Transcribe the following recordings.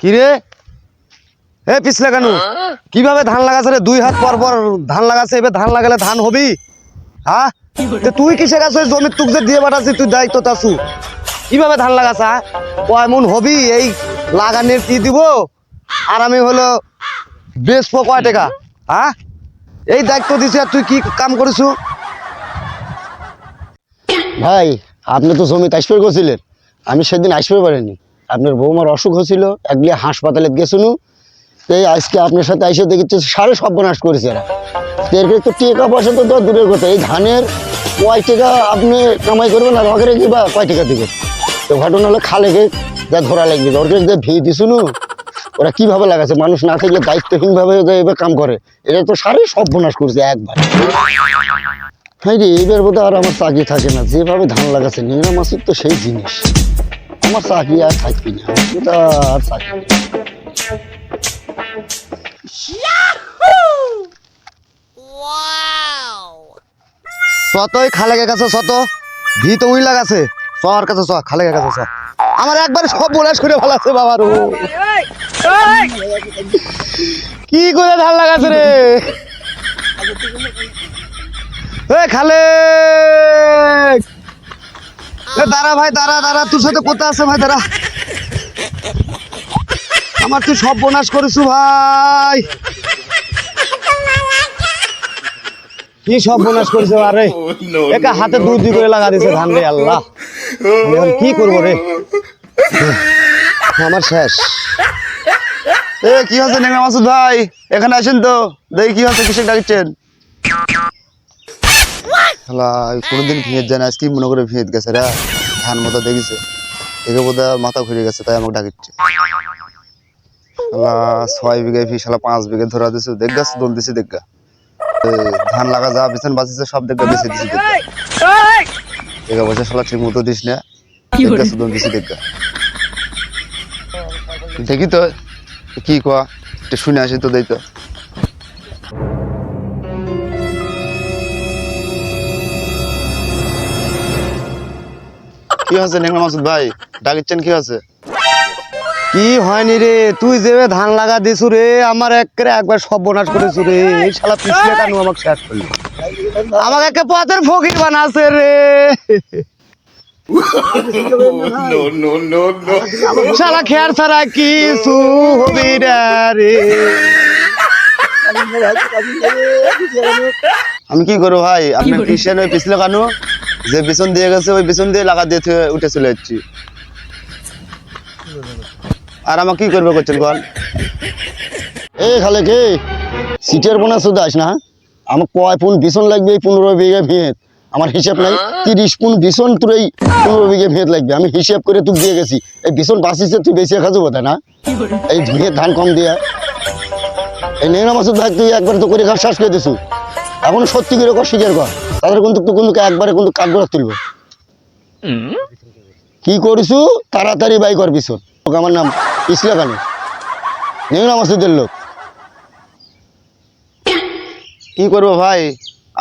কি রে? এ পিছলে কেন কীভাবে ধান লাগাছে রে? দুই হাত পর পর ধান লাগাছে এবার ধান লাগালে ধান হবি? হ্যাঁ তুই কিসে গেছ জমির তুক যে দিয়ে পাঠাচ্ছি তুই দায়িত্ব তাছু কীভাবে ধান লাগাছা কয় মন হবি এই লাগানোর কি দিব? আর আমি হলো বেচবো কয় টাকা হ্যাঁ এই দায়িত্ব দিছি আর তুই কি কাম করিছু ভাই আপনি তো জমি আসবে গেছিলেন আমি সেদিন আসবে পারিনি। আপনার বৌমার অসুখ হয়েছিল একদিন হাসপাতালে গেছিলু। এই আজকে আপনার সাথে এসে দেখেছি, সাড়ে সর্বনাশ করেছে এরা। তো এর তো টাকা পয়সা তো দূরের কথা। এই ধানের কয় টাকা আপনি কামাই করবেন আর ওকে কি বা কয় টাকা দিবেন? তো ঘটনা হলো খালেকে যা ধরা লাগবে। ওর যে ভি দিছুনু ওরা কীভাবে লাগাচ্ছে? মানুষ না থাকলে দায়িত্বহীনভাবে এবার কাম করে। এটা তো সারে সর্বনাশ করছে একবার। হ্যাঁ রে, এইবার বোধহয় আর আমার চাকরি থাকে না। যেভাবে ধান লাগাচ্ছে নিংড়া মাছের তো সেই জিনিস। আমার চাকরি আর থাকবি না তো আর। সতই খালেকের কাছে সত ভি তো উই লাগাছে সর কাছে স খালেকের কাছে স আমার একবার সব বোনাস করে ভালো আছে বাবার ও কি করে ধান লাগাছে রে? এ খালে এ দাঁড়া ভাই, দাঁড়া দাঁড়া, তোর সাথে কোথায় আছে ভাই, দাঁড়া। আমার তুই সব বোনাস করিস ভাই। কি সব বোনাস করেছে আরে একা হাতে দুই দুই করে লাগা দিছে ধান রে, আল্লাহ। এখন কি করব রে? আমার শেষ। এ, কি হচ্ছে নেংরা মাসুদ ভাই? এখানে আসেন তো। দেখি কি হচ্ছে কিসে ডাকছেন কোনোদিন ভিঁত যায় না আজকে মনে করে ভিঁত গেছে রে? ধান মতো দেখিছে। একে বোধ মাথা ঘুরে গেছে তাই আমাকে ডাকিচ্ছে। শালা ছয় বিঘে ফি শালা পাঁচ বিঘে ধরা দিছে দেখ গাছ দোল দিছি দেখ গা। ধান লাগা যা বিছান বাঁচিছে সব দেখবে বেঁচে দিছি দেখ গা। দেখা পয়সা শালা ঠিক মতো দিস না দেখ গা, সুদন দিছি দেখ গা। দেখি তো কি কোয়া একটু শুনে আসি তো। দেই কি হচ্ছে নেংরা মাসুদ ভাই? ডাকিচ্ছেন কি আছে কি হয়নি রে? তুই যে ধান লাগা দিছু রে আমার একেবারে একবার সর্বনাশ করেছু রে। এই শালা পিছলে কেন আমাকে শেষ করলি? আমাকে একে পথের ফকির বানাছে রে। শালা খেয়ার ছাড়া কিছু হবি রে। আমি কি করব ভাই? আপনি কৃষিয়ান পিছলে কানু? যে বিছন দিয়ে গেছে, ওই বিছন দিয়ে লাগা দিয়ে উঠে চলে যাচ্ছি। আর আমাকে কি করবে করছেন কন এ খালে কে? সিটের বোনা শুধু আস না আমার কয় পুন ভীষণ লাগবে এই পনেরো বিঘে ভেত আমার হিসাব নাই, তিরিশ পুন ভীষণ তোর এই পনেরো বিঘে ভেত লাগবে। আমি হিসাব করে তুই দিয়ে গেছি। এই ভীষণ বাঁচিছে, তুই বেশি খাজু বোধ না? এই ভেত ধান কম দিয়া। এই নেংরা মাসুদ ভাই তুই একবার তো করে খাওয়া শেষ করে দিছু। এখন সত্যি করে কর, স্বীকার কর। তাদের কিন্তু কিন্তু একবারে কিন্তু করে তুলবো। কি করিছু তাড়াতাড়ি বাই কর ভীষণ আমার নাম ইসলা কানু নেংরা মাসুদের লোক। কি করব ভাই?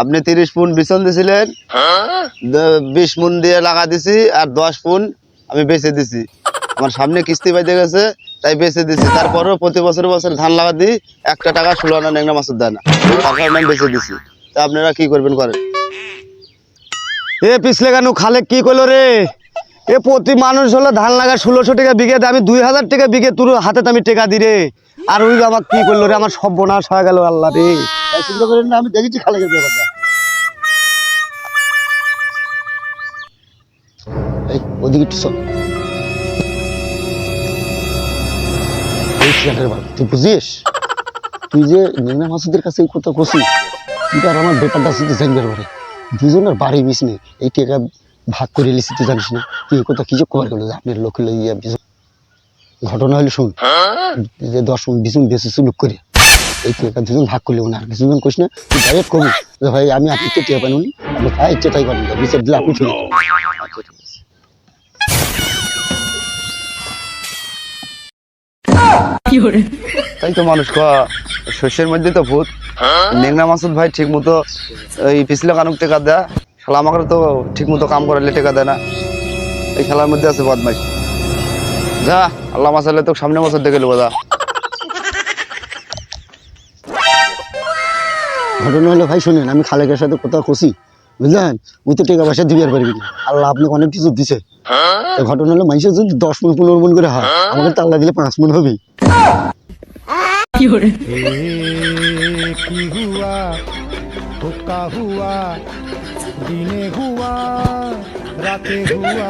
আপনি তিরিশ পুন বিছন দিছিলেন। বিশ মুন দিয়ে লাগা দিছি আর দশ পুন আমি বেচে দিছি। আমার সামনে কিস্তি পাইতে গেছে, তাই বেঁচে দিছি। তারপরেও প্রতি বছর বছর ধান লাগা দিই, একটা টাকা ষোলো আনা নেংরা মাছের দেয় না তার কারণে আমি বেচে দিছি। তা আপনারা কি করবেন করেন? এ পিছলে কেন খালে কি করল রে? এ প্রতি মানুষ হলো ধান লাগা ষোলোশো টাকা বিঘে আমি দুই হাজার টাকা বিঘে তোর হাতে আমি টাকা দি রে। আর ওই আমার কি করল রে আমার সব বোনাস হয়ে গেল আল্লাহ রে। চিন্তা করেন আমি দেখেছি ছেলেটার বাবা, তুই বুঝিস? তুই যে নেনা মাসুদের কাছে এই কথা আর আমার ব্যাপারটা শুধু দুজনের বাড়ি বিষ নেই। এই টাকা ভাগ করে লিসি তুই জানিস না। তুই এই কথা কি যে কবার গেল আপনার লোক লইয়া ঘটনা হলে শুন। যে দশ বিছুন বেশি সুলুক করে। এই টাকা দুজন ভাগ করলে না আর কিছুজন কইস না তুই ডাইরেক্ট কবি যে ভাই আমি আপনি তো টিয়া পানি আমি তাই ইচ্ছে তাই পানি বিচার দিলে আপনি ঠিক তাই তো মানুষ শস্যের মধ্যে তো ভূত। নেংনা মাসুদ ভাই ঠিক মতো এই পিছলে কানুক টেকা দেয় শালা আমাকে তো ঠিক মতো কাম করালে টেকা দেয় না। এই খেলার মধ্যে আছে বদমাইশ। যা আল্লাহ মাসাল্লাহ তো সামনে বছর দেখে নেব যা। ঘটনা হলো ভাই শুনেন আমি খালেকের সাথে কোথাও খুশি বুঝলেন? ওই তো টাকা পয়সা দিবি আর পারবি না। আল্লাহ আপনাকে অনেক কিছু দিছে। ঘটনা হলো মানুষের যদি দশ মন পনেরো মন করে হয় আমাকে তো আল্লাহ দিলে পাঁচ মন হবে কি हुआ हुक्का हुआ दिने हुआ राते हुआ